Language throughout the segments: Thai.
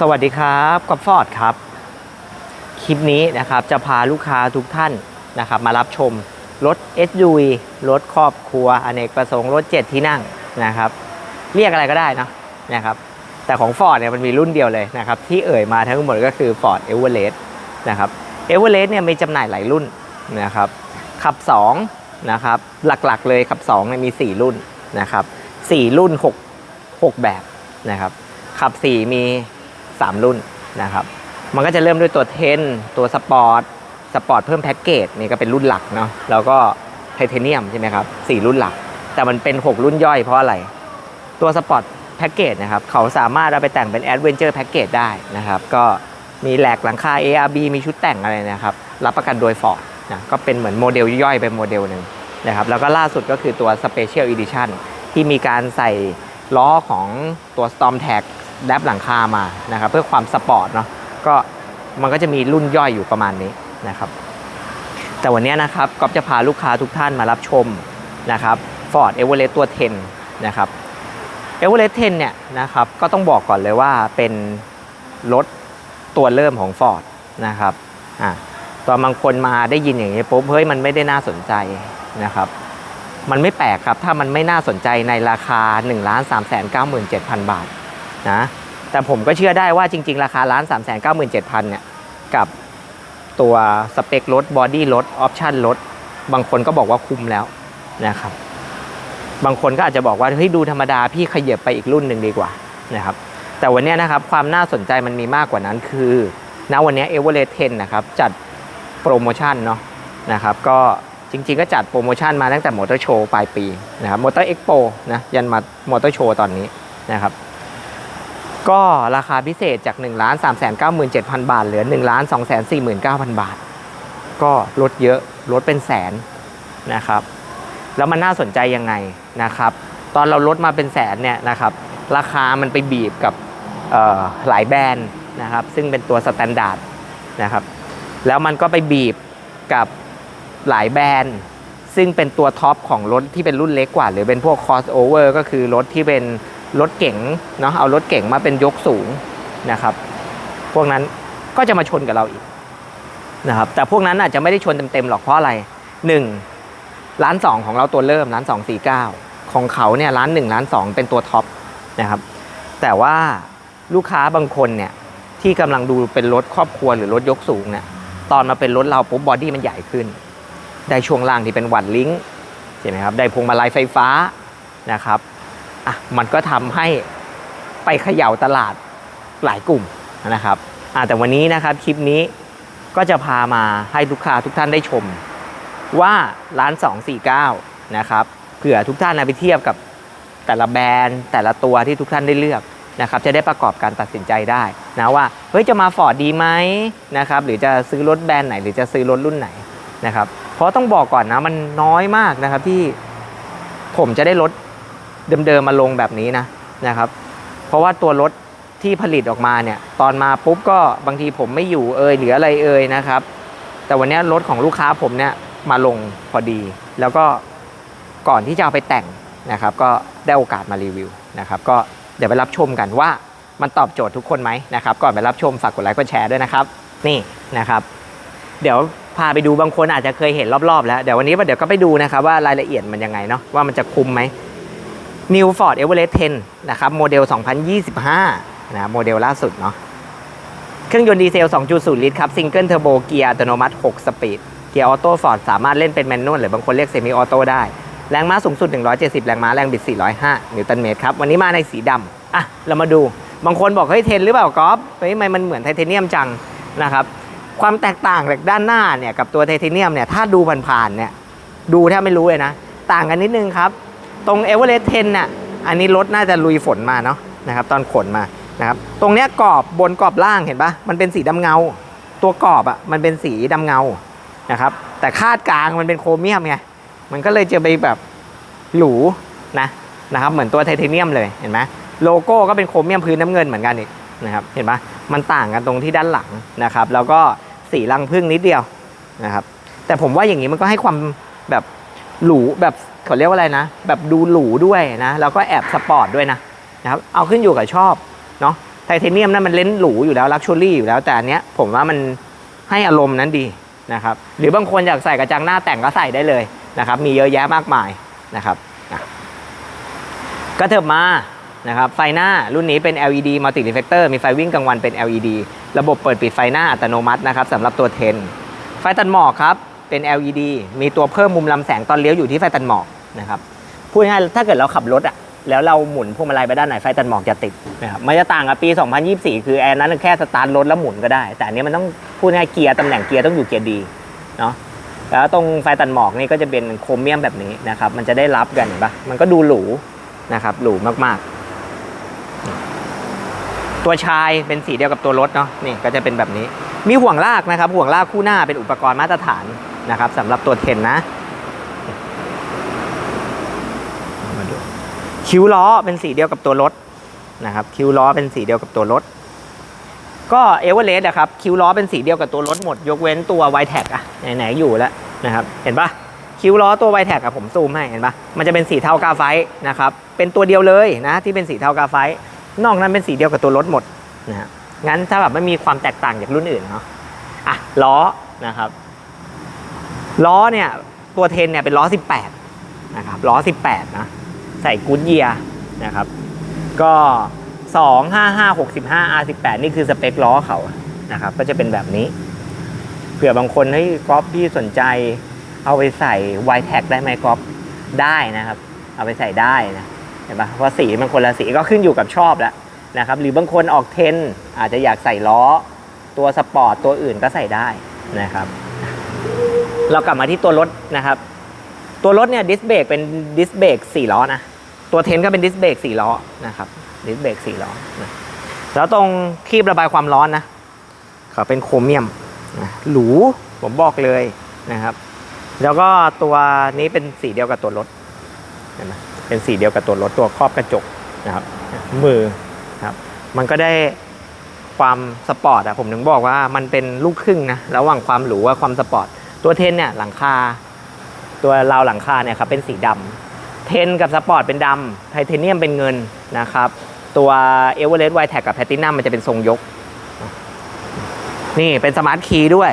สวัสดีครับกับฟอร์ดครับ คลิปนี้นะครับจะพาลูกค้าทุกท่านนะครับมารับชมรถ SUV รถครอบครัวอเนกประสงค์รถ 7 ที่นั่งนะครับ เรียกอะไรก็ได้นะนะครับแต่ของ Ford เนี่ยมันมีรุ่นเดียวเลยนะครับ ที่เอ่ยมาทั้งหมดก็คือ Ford Everest นะครับ Everest เนี่ยมีจำหน่ายหลายรุ่นนะครับขับ2นะครับหลักๆเลยขับ2เนี่ยมี 4 รุ่นนะครับ4รุ่น 6 6 แบบนะครับขับ 4 มี 3 รุ่นนะครับมันก็จะเริ่มด้วยตัวเทนตัวสปอร์ตสปอร์ตเพิ่มแพ็กเกจนี่ก็เป็นรุ่นหลักเนาะแล้วก็ไทเทเนียมใช่ไหมครับสี่รุ่นหลัก แต่มันเป็น 6 รุ่นย่อยเพราะอะไร ตัวสปอร์ตแพ็กเกจนะครับเขาสามารถเอาไปแต่งเป็นแอดเวนเจอร์แพ็กเกจได้นะครับก็มีแหลกหลังคา ARB มีชุดแต่งอะไรนะครับรับประกันโดยฟอร์ดนะก็เป็นเหมือนโมเดลย่อยไปโมเดลหนึ่งนะครับแล้วก็ล่าสุดก็คือตัว Special Edition ที่มีการใส่ล้อของตัว Storm Tag แดบหลังคามานะครับเพื่อความสปอร์ตเนาะก็มันก็จะมีรุ่นย่อยอยู่ประมาณนี้นะครับ แต่วันนี้นะครับก๊อฟจะพาลูกค้าทุกท่านมารับชมนะครับ Ford Everest ตัว 10 นะครับ Everest 10 เนี่ยนะครับก็ต้องบอกก่อนเลยว่าเป็นรถตัวเริ่มของ Ford นะครับอะตอนบางคนมาได้ยินอย่างนี้ปุ๊บเฮ้ยมันไม่ได้น่าสนใจนะครับ มันไม่แปลกครับถ้ามันไม่น่าสนใจในราคา1 3 9 7 0 0 0 บาท นะแต่ผมก็เชื่อได้ว่าจริง ๆ ราคาล้าน 3 9 7 0 0 0เนี่ยกับตัวสเปครถบอดี้รถออปชั่นรถบางคนก็บอกว่าคุ้มแล้วนะครับ บางคนก็อาจจะบอกว่าเฮ้ยดูธรรมดาพี่ขยับไปอีกรุ่นหนึ่งดีกว่านะครับแต่วันนี้นะครับความน่าสนใจมันมีมากกว่านั้นคือณวันนี้เอเวอเรสต์10นะครับจัดโปรโมชั่นเนาะนะครับก็จริงๆก็จัดโปรโมชั่นมาตั้งแต่มอเตอร์โชว์ปลายปีนะครับมอเตอร์เอ็กโปนะยันมามอเตอร์โชว์ตอนนี้นะครับ ก็ราคาพิเศษจาก1 3 9 7 0 0 0 บาท เหลือ1 2 4 9 0 0 0 บาท ก็ลดเยอะลดเป็นแสนนะครับ แล้วมันน่าสนใจยังไงนะครับ ตอนเราลดมาเป็นแสนเนี่ยนะครับ ราคามันไปบีบกับหลายแบรนด์นะครับ ซึ่งเป็นตัวสแตนดาร์ดนะครับ แล้วมันก็ไปบีบกับหลายแบรนด์ ซึ่งเป็นตัวท็อปของรถที่เป็นรุ่นเล็กกว่า หรือเป็นพวก crossover ก็คือรถที่เป็น รถเก๋งเนาะเอารถเก๋งมาเป็นยกสูงนะครับ พวกนั้นก็จะมาชนกับเราอีกนะครับ แต่พวกนั้นอาจจะไม่ได้ชนเต็มๆหรอกเพราะอะไรหนึ่งร้านสองของเราตัวเริ่มร้านสองสี่เก้าของเขาเนี่ยร้านหนึ่งร้านสองเป็นตัวท็อปนะครับ แต่ว่าลูกค้าบางคนเนี่ยที่กำลังดูเป็นรถครอบครัวหรือรถยกสูงเนี่ยตอนมาเป็นรถเราปุ๊บบอดี้มันใหญ่ขึ้น ได้ช่วงล่างที่เป็นวันลิงก์ใช่ไหมครับ ได้พวงมาลัยไฟฟ้านะครับ อะมันก็ทำให้ไปเขย่าตลาดหลายกลุ่มนะครับอะแต่วันนี้นะครับคลิปนี้ก็จะพามาให้ลูกค้าทุกท่านได้ชม ว่าร้าน 249 นะครับเผื่อทุกท่านนะไปเทียบกับแต่ละแบรนด์ แต่ละตัวที่ทุกท่านได้เลือกนะครับจะได้ประกอบการตัดสินใจได้นะว่าเฮ้ยจะมาฟอร์ดดีไหมนะครับหรือจะซื้อรถแบรนด์ไหน หรือจะซื้อรถรุ่นไหนนะครับเพราะต้องบอกก่อนนะมันน้อยมากนะครับที่ผมจะได้รถ เดิมๆมาลงแบบนี้นะนะครับ เพราะว่าตัวรถที่ผลิตออกมาเนี่ย ตอนมาปุ๊บก็บางทีผมไม่อยู่เอยหรืออะไรเอยนะครับ แต่วันนี้รถของลูกค้าผมเนี่ยมาลงพอดี แล้วก็ก่อนที่จะเอาไปแต่งนะครับ ก็ได้โอกาสมารีวิวนะครับ ก็เดี๋ยวไปรับชมกันว่ามันตอบโจทย์ทุกคนไหมนะครับ ก่อนไปรับชมฝากกดไลค์กดแชร์ด้วยนะครับ นี่นะครับ เดี๋ยวพาไปดูบางคนอาจจะเคยเห็นรอบๆ แล้ว เดี๋ยววันนี้เดี๋ยวก็ไปดูนะครับว่ารายละเอียดมันยังไงเนาะว่ามันจะคุ้มไหม New Ford Everest 10 นะครับ โมเดล 2025 นะโมเดลล่าสุดเนาะเครื่องยนต์ดีเซล 2.0 ลิตรครับซิงเกิลเทอร์โบเกียร์อัตโนมัติ 6 สปีด เกียร์ออโต้ฟอร์ดสามารถเล่นเป็นแมนนวลหรือบางคนเรียกเซมิออโต้ได้ แรงม้าสูงสุด 170 แรงม้า แรงบิด 405 นิวตันเมตรครับ วันนี้มาในสีดำอะ เรามาดู บางคนบอก เฮ้ย เทนหรือเปล่ากอล์ฟเฮ้ยทำไมมันเหมือนไทเทเนียมจังนะครับความแตกต่างจากด้านหน้าเนี่ยกับตัวไทเทเนียมเนี่ยถ้าดูผ่านๆเนี่ยดูแทบไม่รู้เลยนะ ต่างกันนิดนึงครับ ตรงเอเวอเรสต์10น่ะอันนี้รถน่าจะลุยฝนมาเนาะนะครับตอนขนมานะครับตรงเนี้ยกรอบบนกรอบล่างเห็นปะมันเป็นสีดำเงา ตัวกรอบอะมันเป็นสีดำเงานะครับแต่คาดกลางมันเป็นโครเมียมไงมันก็เลยจะไปแบบหรูนะนะครับเหมือนตัวไทเทเนียมเลยเห็นไหมโลโก้ก็เป็นโครเมียมพื้นน้ำเงินเหมือนกันอีกนะครับเห็นปะมันต่างกันตรงที่ด้านหลังนะครับแล้วก็สีรังพึ่งนิดเดียวนะครับแต่ผมว่าอย่างนี้มันก็ให้ความแบบ หรูแบบเขาเรียกว่าอะไรนะ แบบดูหรูด้วยนะ แล้วก็แอบสปอร์ตด้วยนะนะครับเอาขึ้นอยู่กับชอบเนาะไทเทเนียมนั่นมันเล่นหรูอยู่แล้วลักชัวรี่อยู่แล้วแต่อันเนี้ยผมว่ามันให้อารมณ์นั้นดีนะครับหรือบางคนอยากใส่กระจังหน้าแต่งก็ใส่ได้เลยนะครับ มีเยอะแยะมากมายนะครับอะก็เถิบมานะครับไฟหน้ารุ่นนี้เป็น LED multi reflector มีไฟวิ่งกลางวันเป็น LED ระบบเปิดปิดไฟหน้าอัตโนมัตินะครับสำหรับตัว 10 ไฟตัดหมอกครับ เป็น LED มีตัวเพิ่มมุมลำแสงตอนเลี้ยวอยู่ที่ไฟตัดหมอกนะครับพูดง่ายถ้าเกิดเราขับรถอะแล้วเราหมุนพวงมาลัยไปด้านไหนไฟตัดหมอกจะติดนะครับมันจะต่างกับปี 2024 คือแอนนั้นแค่สตาร์ทรถแล้วหมุนก็ได้ แต่อันนี้มันต้องพูดง่ายเกียร์ตำแหน่งเกียร์ต้องอยู่เกียร์ดีเนาะแล้วตรงไฟตัดหมอกนี่ก็จะเป็นโครเมียมแบบนี้นะครับมันจะได้รับกันเห็นปะมันก็ดูหรูนะครับหรูมากๆ ตัวชายเป็นสีเดียวกับตัวรถเนาะนี่ก็จะเป็นแบบนี้ มีห่วงลากนะครับห่วงลากคู่หน้าเป็นอุปกรณ์มาตรฐาน นะครับสำหรับตัวเทนนะมาดูคิ้วล้อเป็นสีเดียวกับตัวรถนะครับคิ้วล้อเป็นสีเดียวกับตัวรถ ก็เอเวอเรสต์นะครับคิ้วล้อเป็นสีเดียวกับตัวรถหมด ยกเว้นตัวไวแท็กอะไหนๆอยู่แล้วนะครับเห็นปะคิ้วล้อตัวไวแท็กอะผมซูมให้เห็นปะมันจะเป็นสีเทากาไฟต์นะครับเป็นตัวเดียวเลยนะที่เป็นสีเทากาไฟต์นอกนั้นเป็นสีเดียวกับตัวรถหมดนะฮะงั้นถ้าแบบไม่มีความแตกต่างจากรุ่นอื่นเนาะอะล้อนะครับ ล้อเนี่ยตัวเทนเนี่ยเป็นล้อ 18นะครับล้อ 18 นะ ใส่กูดเยียนะครับ ก็2 5 5 6 5 R18 นี่คือสเปคล้อเขานะครับ ก็จะเป็นแบบนี้ เผื่อบางคนเฮ้ยก๊อฟพี่สนใจ เอาไปใส่ y t a g ได้ไหมก๊อฟได้นะครับ เอาไปใส่ได้นะเห็นปะเพราะสีมันคนละสีก็ขึ้นอยู่กับชอบแล้วนะครับ หรือบางคนออกเทนอาจจะอยากใส่ล้อ ตัวสปอร์ตตัวอื่นก็ใส่ได้นะครับ เรากลับมาที่ตัวรถนะครับ ตัวรถเนี่ยดิสเบรกเป็นดิสเบรกสี่ล้อนะ ตัวเทนก็เป็นดิสเบรกสี่ล้อนะครับดิสเบรกสี่ล้อนะแล้วตรงคีบระบายความร้อนนะเขาเป็นโครเมียมนะหรูผมบอกเลยนะครับ แล้วก็ตัวนี้เป็นสีเดียวกับตัวรถเห็นไหมเป็นสีเดียวกับตัวรถตัวครอบกระจกนะครับมือครับมันก็ได้ความสปอร์ตอะผมถึงบอกว่ามันเป็นลูกครึ่งนะระหว่างความหรูกับความสปอร์ต ตัวเทนเนี่ยหลังคา ตัวราวหลังคาเนี่ยครับเป็นสีดำเทนกับสปอร์ตเป็นดำไทเทเนียมเป็นเงินนะครับ ตัวเอเวอเรสต์ไวแท็กกับแพตตินัมมันจะเป็นทรงยก นี่เป็นสมาร์ทคีย์ด้วย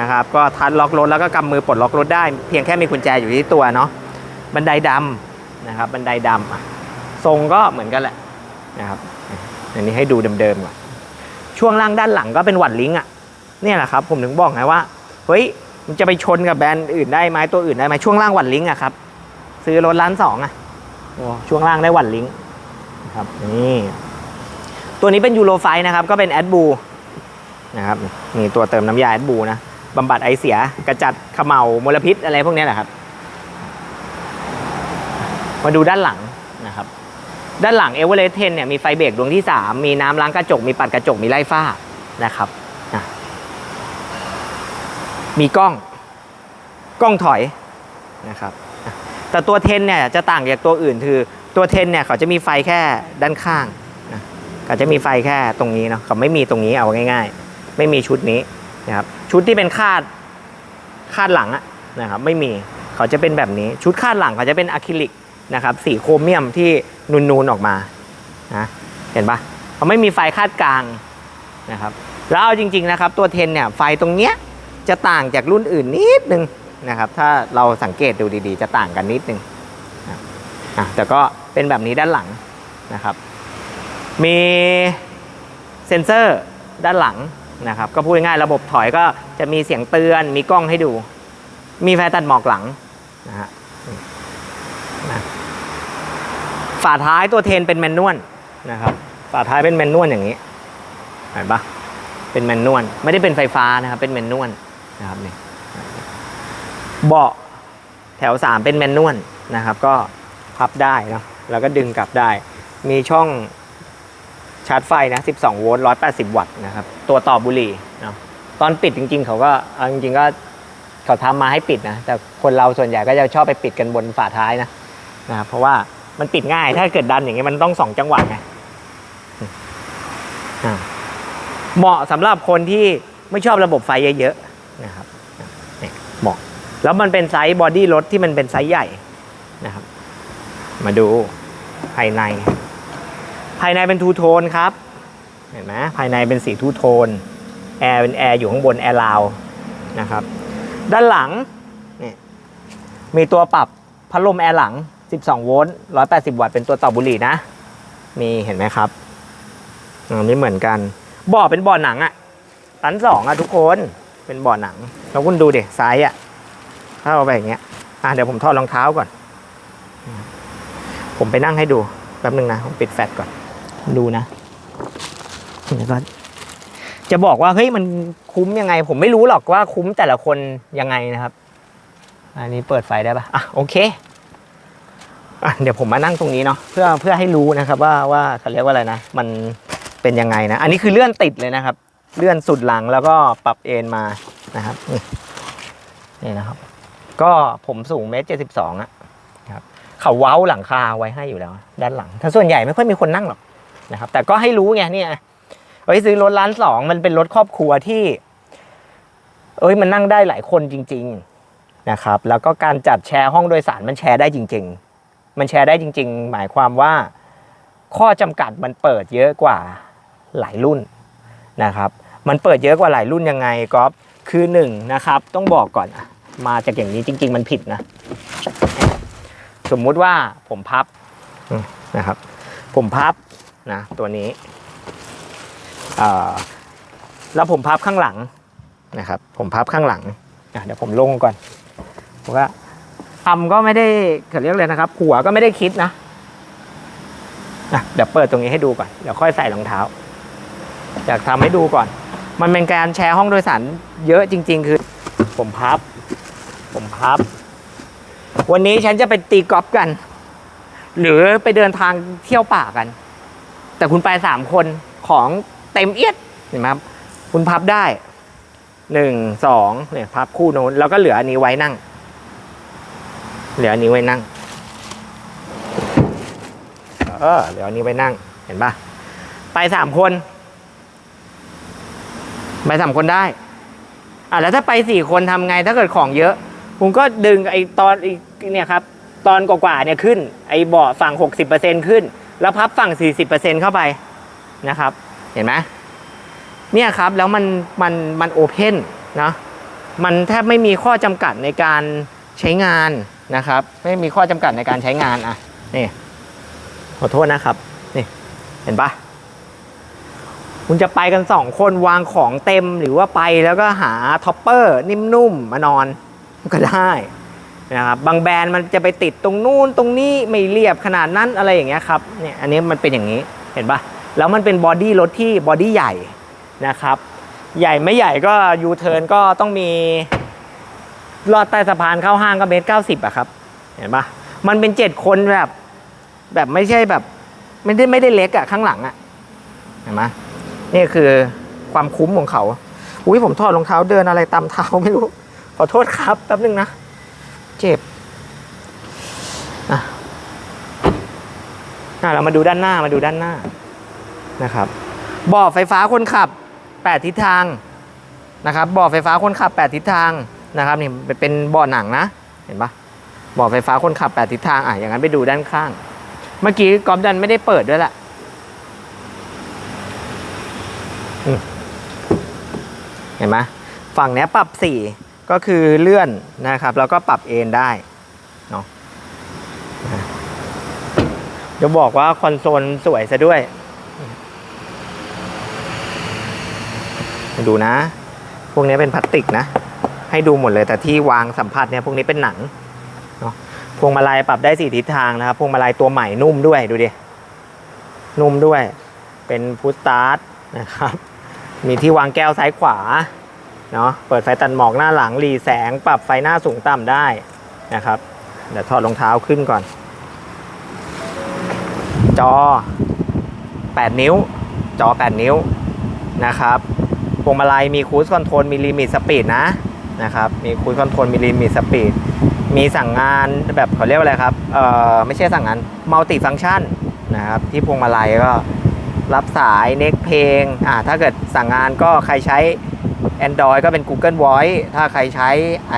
นะครับ ก็ทัดล็อกรถแล้วก็กำมือปลดล็อกรถได้ เพียงแค่มีกุญแจอยู่ที่ตัวเนาะบันไดดำนะครับ บันไดดำทรงก็เหมือนกันแหละนะครับอันนี้ให้ดูเดิมๆก่อนช่วงล่างด้านหลังก็เป็นหวัดลิงก์อะนี่แหละครับ ผมถึงบอกไงว่าเฮ้ย มันจะไปชนกับแบรนด์อื่นได้ไหมตัวอื่นได้ไหมช่วงล่างหวัดลิงก์อะครับ ซื้อรถล้านสองอะโอ้ช่วงล่างได้หวัดลิงก์นะครับนี่ตัวนี้เป็นยูโรไฟนะครับ ก็เป็นแอดบูนะครับนี่ตัวเติมน้ำยาแอดบูนะบำบัดไอเสียกระจัดขม่ามลพิษอะไรพวกนี้แหละครับ มาดูด้านหลังนะครับ ด้านหลังเอเวอเรสต์เทนเนี่ยมีไฟเบรกดวงที่ 3 มีน้ำล้างกระจก มีปัดกระจกมีไล่ฝ้านะครับ มีกล้องกล้องถอยนะครับแต่ตัวเทนเนี่ยจะต่างจากตัวอื่นคือตัวเทนเนี่ยเขาจะมีไฟแค่ด้านข้างนะเขาจะมีไฟแค่ตรงนี้เนาะเขาไม่มีตรงนี้เอาง่าย ๆ ไม่มีชุดนี้นะครับชุดที่เป็นคาดคาดหลังอะนะครับไม่มีเขาจะเป็นแบบนี้ชุดคาดหลังเขาจะเป็นอะคริลิกนะครับสีโครเมียมที่นูนๆออกมานะเห็นปะเขาไม่มีไฟคาดกลางนะครับแล้วเอาจริง ๆนะครับ ตัวเทนเนี่ยไฟตรงเนี้ย จะต่างจากรุ่นอื่นนิดนึงนะครับ ถ้าเราสังเกตดูดีๆ จะต่างกันนิดนึงนะอะแต่ก็เป็นแบบนี้ด้านหลังนะครับ มีเซ็นเซอร์ด้านหลังนะครับ ก็พูดง่ายระบบถอยก็จะมีเสียงเตือน มีกล้องให้ดู มีไฟตัดหมอกหลังนะฮะนะฝาท้ายตัวเทนเป็นแมนนวลนะครับ ฝาท้ายเป็นแมนนวลอย่างนี้เห็นปะเป็นแมนนวลไม่ได้เป็นไฟฟ้านะครับ เป็นแมนนวล นะครับนี่เบาะแถว 3 เป็นแมนนวลนะครับ ก็พับได้นะแล้วก็ดึงกลับได้ มีช่องชาร์จไฟนะ 12 โวลต์ 180 วัตต์นะครับ ตัวต่อบุหรี่เนาะตอนปิดจริง ๆ เขาก็เอาจริงๆก็เขาทำมาให้ปิดนะ แต่คนเราส่วนใหญ่ก็จะชอบไปปิดกันบนฝาท้ายนะนะครับเพราะว่ามันปิดง่าย ถ้าเกิดดันอย่างเงี้ยมันต้องสองจังหวะไงเหมาะสำหรับคนที่ไม่ชอบระบบไฟเยอะๆ นะครับนี่เหมาะแล้วมันเป็นไซส์บอดี้รถที่มันเป็นไซส์ใหญ่นะครับ มาดูภายใน ภายในเป็นทูโทนครับ เห็นไหมภายในเป็นสีทูโทนแอร์เป็นแอร์อยู่ข้างบนแอร์ลาวนะครับ ด้านหลังนี่มีตัวปรับพัดลมแอร์หลัง 12 โวลต์180 วัตต์เป็นตัวต่อบุหรี่นะ มีเห็นไหมครับอ่าไม่เหมือนกันบ่อเป็นบ่อหนังอะตันสองอะทุกคน เป็นเบ่อหนัง แล้วคุณดูเด็ซ้ายอะถ้าเอาไปอย่างเงี้ยอะเดี๋ยวผมถอดรองเท้าก่อน ผมไปนั่งให้ดูแป๊บนึงนะ ผมปิดแฟลชก่อน ดูนะเดี๋ยวก่อนจะบอกว่าเฮ้ยมันคุ้มยังไง ผมไม่รู้หรอกว่าคุ้มแต่ละคนยังไงนะครับ อันนี้เปิดไฟได้ปะอะโอเคอะเดี๋ยวผมมานั่งตรงนี้เนาะเพื่อเพื่อให้รู้นะครับว่าว่าเขาเรียกว่าอะไรนะ มันเป็นยังไงนะ อันนี้คือเลื่อนติดเลยนะครับ เลื่อนสุดหลังแล้วก็ปรับเอนมานะครับ นี่นี่นะครับ ก็ผมสูงเมตรเจ็ดสิบสองอะครับเขาเว้าหลังคาไว้ให้อยู่แล้ว ด้านหลัง ถ้าส่วนใหญ่ไม่ค่อยมีคนนั่งหรอกนะครับ แต่ก็ให้รู้ไงเนี่ยไว้ซื้อรถล้านสองมันเป็นรถครอบครัวที่ เอ้ยมันนั่งได้หลายคนจริง ๆนะครับ แล้วก็การจัดแชร์ห้องโดยสารมันแชร์ได้จริง ๆ มันแชร์ได้จริง ๆ หมายความว่าข้อจำกัดมันเปิดเยอะกว่าหลายรุ่นนะครับ มันเปิดเยอะกว่าหลายรุ่นยังไงก๊อฟคือหนึ่งนะครับต้องบอกก่อนมาจากอย่างนี้จริง ๆ มันผิดนะ สมมุติว่าผมพับนะครับ ผมพับนะตัวนี้แล้วผมพับข้างหลังนะครับ ผมพับข้างหลังเดี๋ยวผมลงก่อนผมว่าทำก็ไม่ได้เขาเรียกเลยนะครับ หัวก็ไม่ได้คิดนะอะเดี๋ยวเปิดตรงนี้ให้ดูก่อน เดี๋ยวค่อยใส่รองเท้า อยากทำให้ดูก่อน มันเป็นการแชร์ห้องโดยสารเยอะจริง ๆ คือ ผมพับ ผมพับ วันนี้ฉันจะไปตีกอล์ฟกัน หรือไปเดินทางเที่ยวป่ากัน แต่คุณไปสามคนของเต็มเอียดเห็นไหมครับ คุณพับได้หนึ่งสองเนี่ยพับคู่โน้นแล้วก็เหลืออันนี้ไว้นั่ง เหลืออันนี้ไว้นั่งเออเหลืออันนี้ไว้นั่ง เห็นปะไปสามคน ไปสามคนได้อะแล้วถ้าไปสี่คนทำไงถ้าเกิดของเยอะ ผมก็ดึงไอ้ตอนไอ้เนี่ยครับตอนกว่าๆเนี่ยขึ้น ไอ้เบาะฝั่ง 60%ขึ้น แล้วพับฝั่ง 40%เข้าไปนะครับ เห็นไหมเนี่ยครับแล้วมันมันมันโอเพนนะมันแทบไม่มีข้อจำกัดในการใช้งานนะครับ ไม่มีข้อจำกัดในการใช้งานอะนี่ขอโทษนะครับ นี่เห็นปะ คุณจะไปกันสองคนวางของเต็มหรือว่าไปแล้วก็หาท็อปเปอร์นิ่มๆมานอนก็ได้นะครับบางแบรนด์มันจะไปติดตรงนู่นตรงนี้ไม่เรียบขนาดนั้นอะไรอย่างเงี้ยครับเนี่ยอันนี้มันเป็นอย่างนี้เห็นปะแล้วมันเป็นบอดี้รถที่บอดี้ใหญ่นะครับ ใหญ่ไม่ใหญ่ก็ยูเทิร์นก็ต้องมีลอดใต้สะพานเข้าห้างก็เมตรเก้าสิบอะครับ เห็นปะมันเป็นเจ็ดคนแบบ แบบไม่ใช่แบบ ไม่ได้ไม่ได้เล็กอะข้างหลังอะเห็นไหม นี่คือความคุ้มของเขา อุ้ยผมถอดรองเท้าเดินอะไรตามเท้าไม่รู้ ขอโทษครับแป๊บนึงนะ เจ็บอะอะเรามาดูด้านหน้ามาดูด้านหน้านะครับบ่อไฟฟ้าคนขับ 8 ทิศทางนะครับบ่อไฟฟ้าคนขับ 8 ทิศทางนะครับนี่เป็นบ่อหนังนะเห็นปะบ่อไฟฟ้าคนขับ 8 ทิศทางอะอย่างนั้นไปดูด้านข้าง เมื่อกี้กอมดันไม่ได้เปิดด้วยแหละอืมเห็นไหมฝั่งนี้ปรับสีก็คือเลื่อนนะครับ แล้วก็ปรับเอนได้เนาะจะบอกว่าคอนโซลสวยซะด้วย ดูนะ พวกนี้เป็นพลาสติกนะ ให้ดูหมดเลยแต่ที่วางสัมผัสเนี่ยพวกนี้เป็นหนังเนาะพวงมาลัยปรับได้สี่ทิศทางนะครับ พวงมาลัยตัวใหม่นุ่มด้วยดูดิ นุ่มด้วย เป็นพุทสตาร์ทนะครับ มีที่วางแก้วซ้ายขวาเนาะเปิดไฟตัดหมอกหน้าหลังหลีแสง ปรับไฟหน้าสูงต่ำได้นะครับ เดี๋ยวถอดรองเท้าขึ้นก่อน จอ 8 นิ้ว จอ 8 นิ้วนะครับพวงมาลัยมีคูสคอนโทรลมีลิมิตสปีดนะนะครับ มีคูสคอนโทรลมีลิมิตสปีดมีสั่งงานแบบเขาเรียกว่าอะไรครับ เอ่อ ไม่ใช่สั่งงานมัลติฟัง c t ชันนะครับ ที่พวงมาลัยก็ รับสายเน็กเพลงอ่าถ้าเกิดสั่งงานก็ใครใช้ Android ก็เป็น Google Voice ถ้าใครใช้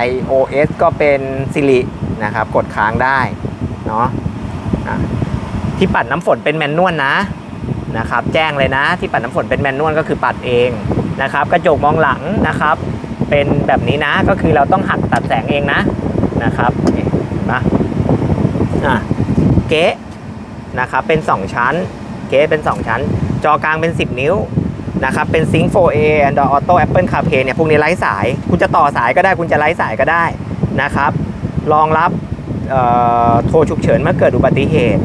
iOS ก็เป็น Siri นะครับ กดค้างได้เนาะะที่ปัดน้ำฝนเป็นแมนนวลนะนะครับ แจ้งเลยนะที่ปัดน้ำฝนเป็นแมนนวลก็คือปัดเองนะครับ กระจกมองหลังนะครับ เป็นแบบนี้นะก็คือเราต้องหักตัดแสงเองนะนะครับนะอะเก๊ะนะครับเป็น 2 ชั้น เก๊ะเป็น 2 ชั้น จอกลางเป็น 10 นิ้วนะครับเป็นซิงค์ 4A Android Auto Apple CarPlay เนี่ยพวกนี้ไร้สาย คุณจะต่อสายก็ได้ คุณจะไร้สายก็ได้นะครับรองรับโทรฉุกเฉินเมื่อเกิดอุบัติเหตุ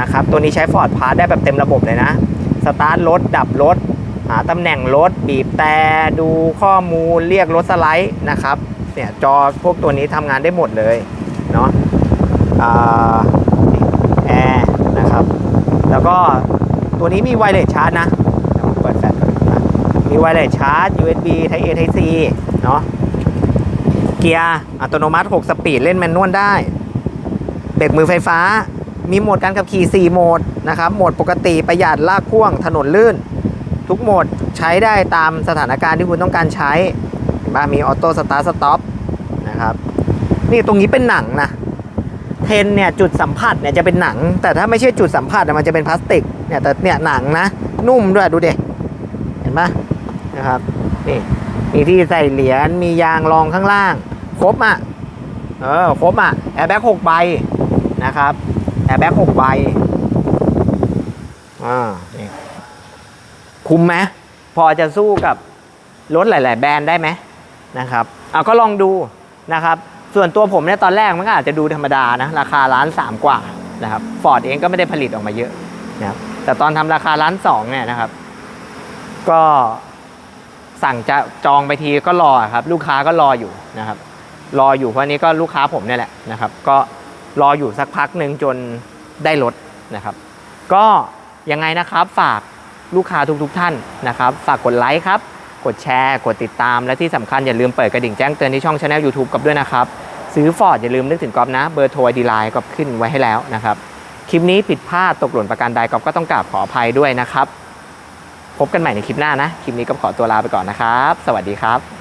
นะครับตัวนี้ใช้ Ford Pass ได้แบบเต็มระบบเลยนะ สตาร์ทรถ ดับรถ หาตำแหน่งรถ บีบแต่ดูข้อมูลเรียกรถสไลด์นะครับเนี่ยจอพวกตัวนี้ทำงานได้หมดเลยเนาะแอร์นะครับ แล้วก็ ตัวนี้มีไวเลสชาร์จนะเดี๋ยวผมเปิดแฟลชมีไวเลสชาร์จ USB Type A Type C เนาะเกียร์อัตโนมัติ 6 สปีด เล่นแมนนวลได้เบรกมือไฟฟ้า มีโหมดการขับขี่ 4 โหมดนะครับโหมดปกติประหยัดลากพ่วงถนนลื่น ทุกโหมดใช้ได้ตามสถานการณ์ที่คุณต้องการใช้เห็นปะมีออโต้สตาร์ทสต็อปนะครับนี่ตรงนี้เป็นหนังนะ เทนเนี่ยจุดสัมผัสเนี่ยจะเป็นหนัง แต่ถ้าไม่ใช่จุดสัมผัสมันจะเป็นพลาสติกเนี่ยแต่เนี่ยหนังนะ นุ่มด้วยดูเด็เห็นปะนะครับนี่มีที่ใส่เหรียญมียางรองข้างล่าง ครบอะเออครบอะแอร์แบ็กหกใบนะครับแอร์แบ็กหกใบอ่านี่คุ้มไหมพอจะสู้กับรถหลาย ๆ แบรนด์ได้ไหมนะครับเอาก็ลองดูนะครับ ส่วนตัวผมเนี่ยตอนแรกมันก็อาจจะดูธรรมดานะราคาล้านสามกว่านะครับฟอร์ดเองก็ไม่ได้ผลิตออกมาเยอะนะครับแต่ตอนทำราคาล้านสองเนี่ยนะครับ ก็สั่งจะจองไปทีก็รอครับ ลูกค้าก็รออยู่นะครับ รออยู่เพราะนี้ก็ลูกค้าผมเนี่ยแหละนะครับ ก็รออยู่สักพักหนึ่งจนได้รถนะครับ ก็ยังไงนะครับฝากลูกค้าทุกๆทท่านนะครับ ฝากกดไลค์ครับ กดแชร์ กดติดตาม และที่สำคัญอย่าลืมเปิดกระดิ่งแจ้งเตือนที่ช่องช anel YouTube กับด้วยนะครับ ซื้อฟอร์ดอย่าลืมนึกถึงกอบนะ เบอร์โทรดีไลน์กอบขึ้นไว้ให้แล้วนะครับ คลิปนี้ผิดพลาดตกหล่นประการใดกอบก็ต้องกราบขออภัยด้วยนะครับ พบกันใหม่ในคลิปหน้านะ คลิปนี้ก็ขอตัวลาไปก่อนนะครับ สวัสดีครับ